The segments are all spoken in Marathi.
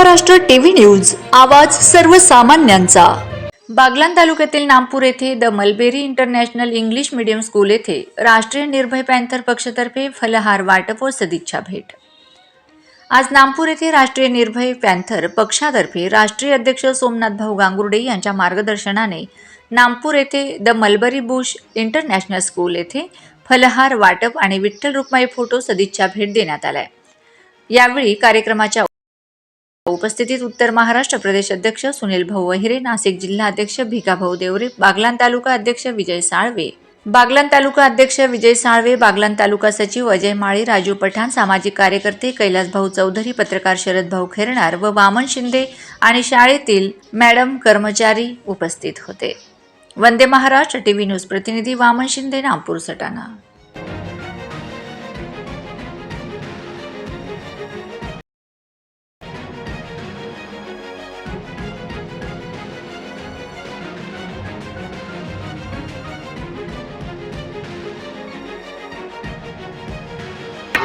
महाराष्ट्र टीव्ही न्यूज आवाज सर्वसामान्यांचा. बागलान तालुक्यातील नामपूर येथे the mulberry international English medium school येथे राष्ट्रीय निर्भय पॅन्थर पक्षातर्फे फलहार वाटप व सदिच्छा भेट. आज नामपूर येथे राष्ट्रीय निर्भय पॅन्थर पक्षातर्फे राष्ट्रीय अध्यक्ष सोमनाथ भाऊ गांगुर्डे यांच्या मार्गदर्शनाने नामपूर येथे the mulberry bush international school येथे फलहार वाटप आणि विठ्ठल रुक्माई फोटो सदिच्छा भेट देण्यात आलाय. यावेळी कार्यक्रमाच्या उपस्थितीत उत्तर महाराष्ट्र प्रदेश अध्यक्ष सुनील भाऊ वहिरे नाशिक जिल्हा अध्यक्ष भिकाभाऊ देवरे बागलान तालुका अध्यक्ष विजय साळवे. बागलान तालुका अध्यक्ष विजय साळवे बागलान तालुका सचिव अजय माळी राजू पठाण सामाजिक कार्यकर्ते कैलासभाऊ चौधरी पत्रकार शरद भाऊ खेरणार व वामन शिंदे आणि शाळेतील मॅडम कर्मचारी उपस्थित होते. वंदे महाराष्ट्र टीव्ही न्यूज प्रतिनिधी वामन शिंदे नागपूर सटाणा.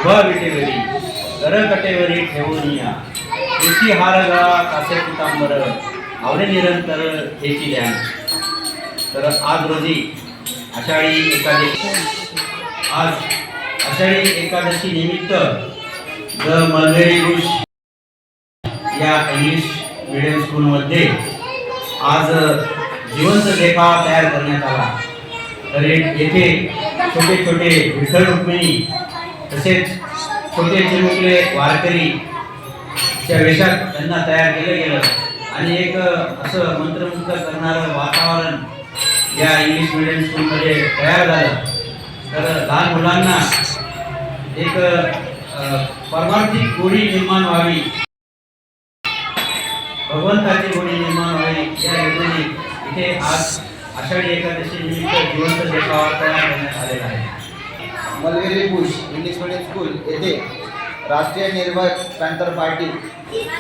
उभा विटेवरी करकटेवरी ठेवून या. कृषी हारगा कासे पितांबर आवडे निरंतर हेची ध्यान तर आज रोजी आषाढी एकादशी आज आषाढी एकादशी निमित्त द मलबेरी बुश या इंग्लिश मिडियम स्कूलमध्ये आज जिवंत लेखा तयार करण्यात आला. तर येथे छोटे छोटे विठ्ठल रुक्मिणी तसेच छोटे चिमुकले वारकरी च्या वेशात त्यांना तयार केलं गेलं. आणि एक असं मंत्रमुग्ध करणारं वातावरण या इंग्लिश मिडियम स्कूलमध्ये तयार झालं. तर लहान मुलांना एक परमार्थिक गोडी निर्माण व्हावी. भगवंताची गोडी निर्माण व्हावी या योजने इथे आज आषाढी एकादशी निमित्त जिवंत देखावा तयार करण्यात आलेला आहे. Mulberry bush English medium school येथे राष्ट्रीय निर्भय पॅन्थर पार्टी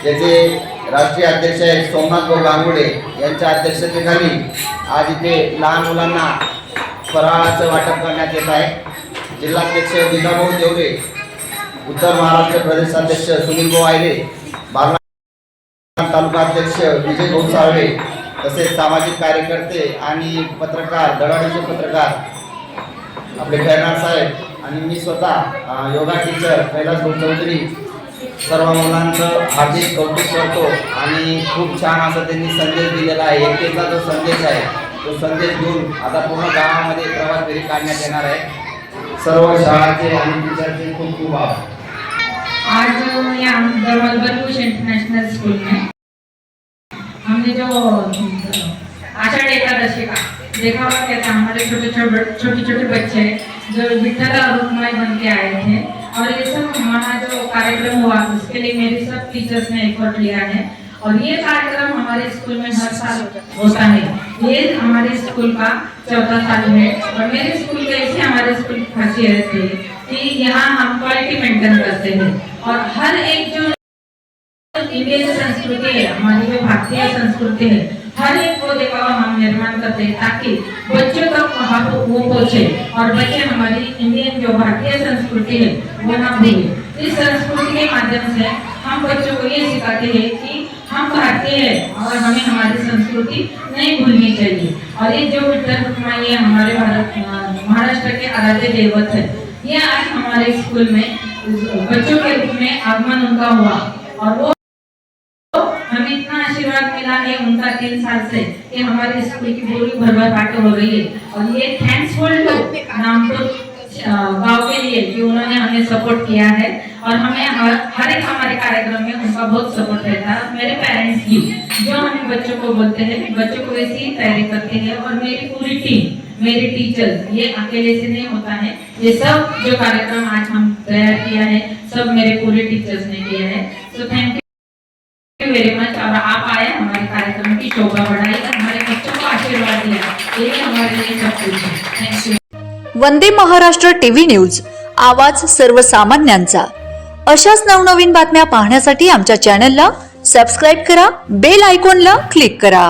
याचे राष्ट्रीय अध्यक्ष आहेत सोमनाथ भाऊ गांगुडे यांच्या अध्यक्षतेखाली आज इथे लहान मुलांना फराळाचं वाटप करण्यात येत आहे. जिल्हाध्यक्ष दिनाभाऊ देवरे उत्तर महाराष्ट्र प्रदेशाध्यक्ष सुनील भाऊ आयरे तालुका अध्यक्ष विजय भाऊ साळवे तसेच सामाजिक कार्यकर्ते आणि पत्रकार दडाडीचे पत्रकार आपले खैरनाथ साहेब आणि मी स्वतः योगा टीचर कैलास चौधरी सर्व मुलांचं हार्दिक कौतुक करतो आणि खूप छान असा त्यांनी संदेश दिलेला आहे. एकतेचा जो संदेश आहे तो संदेश घेऊन आता पूर्ण गावामध्ये प्रवास फेरी काढण्यात येणार आहे. सर्व शाळाचे आणि टीचरचे खूप खूप आभार. आज यहाँ इंटरनेशनल स्कूल में हमने जो देखा हुआ क्या था हमारे छोटे छोटे छोटे छोटे बच्चे जो विठल और रुक्माई बन के आए थे। और ये सब हमारा जो कार्यक्रम हुआ, उसके लिए मेरे सब टीचर्स ने एफर्ट लिया है। और ये कार्यक्रम हमारे स्कूल में हर साल होता है। ये हमारे स्कूल का चौथा साल है। और मेरे स्कूल का ऐसे हमारे स्कूल की खासियत है कि यहाँ हम क्वालिटी मेंटेन करते हैं। और हर एक जो इंडियन संस्कृति है, हमारी जो भारतीय संस्कृति है हर एक को दिखावा हम निर्माण करते हैं ताकि बच्चों तक को वो पहुँचे और बच्चे हमारी इंडियन जो भारतीय संस्कृति है, वो ना भूले। इस संस्कृति के माध्यम से हम बच्चों को ये सिखाते हैं कि हम भारतीय हैं और हमें हमारी संस्कृति नहीं भूलनी चाहिए। और ये जो विठल है हमारे भारत महाराष्ट्र के आराध्य देवत है, ये आज हमारे स्कूल में बच्चों के रूप में आगमन उनका हुआ। और वो है उनका तीन साल से कि हमारे स्कूल की पूरी भरभर बातें हो रही है। और ये थैंक्सफुल टू नामपुर गाँव के लिए कि उन्होंने हमें सपोर्ट किया है। और हमें हर, हर एक हमारे कार्यक्रम में उनका बहुत सपोर्ट रहता है। मेरे पेरेंट्स भी जो हमें बच्चों को बोलते हैं बच्चों को ऐसी ही तैयारी करते हैं। और मेरी पूरी टीम मेरे टीचर्स ये अकेले से नहीं होता है। ये सब जो कार्यक्रम आज हम तैयार किया है सब मेरे पूरे टीचर्स ने किया है। So thank you very much और आप आए हमारे कार्यक्रम की शोभा बढ़ाई और हमारे बच्चों को आशीर्वाद दिया। यही हमारे लिए सब कुछ है। Thank you Vande Maharashtra TV news आवाज सर्वसामान्यांचा. अशाच नवनवीन बातम्या पाहण्यासाठी आमच्या चॅनलला सबस्क्राईब करा बेल आयकॉनला क्लिक करा.